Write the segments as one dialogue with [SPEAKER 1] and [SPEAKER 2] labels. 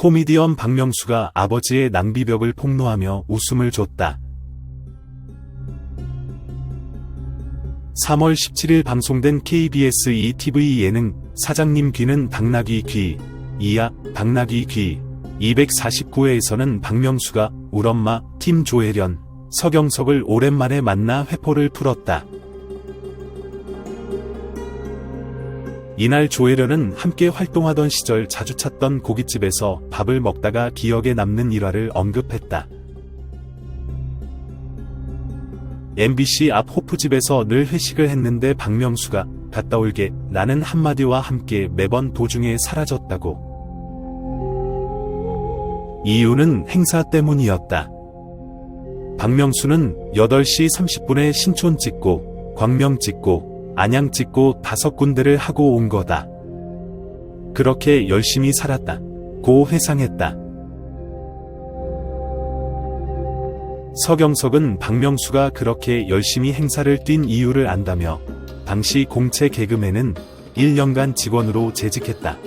[SPEAKER 1] 코미디언 박명수가 아버지의 낭비벽을 폭로하며 웃음을 줬다. 3월 17일 방송된 KBS ETV 예능 사장님 귀는 당나귀 귀, 이야 당나귀 귀 249회에서는 박명수가 울엄마 팀 조혜련, 서경석을 오랜만에 만나 회포를 풀었다. 이날 조혜련은 함께 활동하던 시절 자주 찾던 고깃집에서 밥을 먹다가 기억에 남는 일화를 언급했다. MBC 앞 호프집에서 늘 회식을 했는데 박명수가 갔다 올게 라는 한마디와 함께 매번 도중에 사라졌다고. 이유는 행사 때문이었다. 박명수는 8시 30분에 신촌 찍고, 광명 찍고, 안양 찍고 다섯 군데를 하고 온 거다. 그렇게 열심히 살았다. 고 회상했다. 서경석은 박명수가 그렇게 열심히 행사를 뛴 이유를 안다며 당시 공채 개그맨은 1년간 직원으로 재직했다.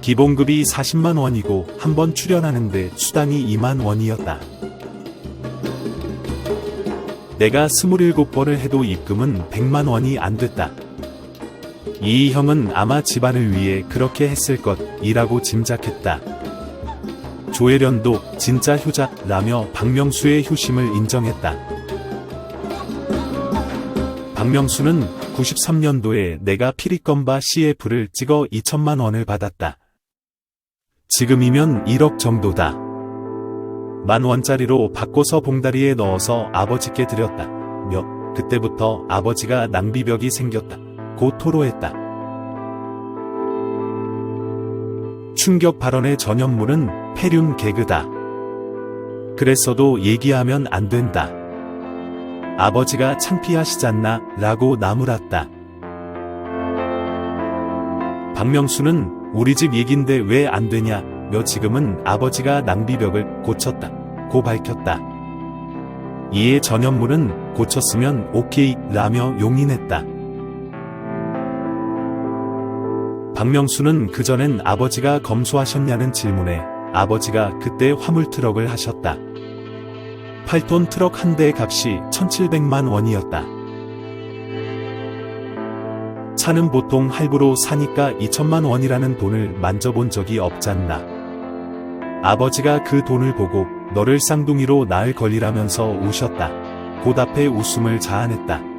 [SPEAKER 1] 기본급이 40만 원이고 한 번 출연하는데 수당이 2만 원이었다. 내가 27번을 해도 입금은 100만 원이 안 됐다. 이 형은 아마 집안을 위해 그렇게 했을 것이라고 짐작했다. 조혜련도 진짜 효자라며 박명수의 효심을 인정했다. 박명수는 93년도에 내가 피리껌바 CF를 찍어 2천만 원을 받았다. 지금이면 1억 정도다. 만 원짜리로 바꿔서 봉다리에 넣어서 아버지께 드렸다. 며 그때부터 아버지가 낭비벽이 생겼다. 고 토로했다. 충격 발언의 전현무는 폐륜 개그다. 그랬어도 얘기하면 안 된다. 아버지가 창피하시잖나 라고 나무랐다. 박명수는 우리 집 얘긴데 왜 안 되냐 며 지금은 아버지가 낭비벽을 고쳤다. 고 밝혔다. 이에 전현무는 고쳤으면 오케이 라며 용인했다. 박명수는 그전엔 아버지가 검소하셨냐는 질문에 아버지가 그때 화물 트럭을 하셨다. 8톤 트럭 한 대의 값이 1700만 원이었다. 차는 보통 할부로 사니까 2천만 원이라는 돈을 만져본 적이 없잖나. 아버지가 그 돈을 보고 너를 쌍둥이로 낳을 걸이라면서 우셨다. 곧 앞에 웃음을 자아냈다.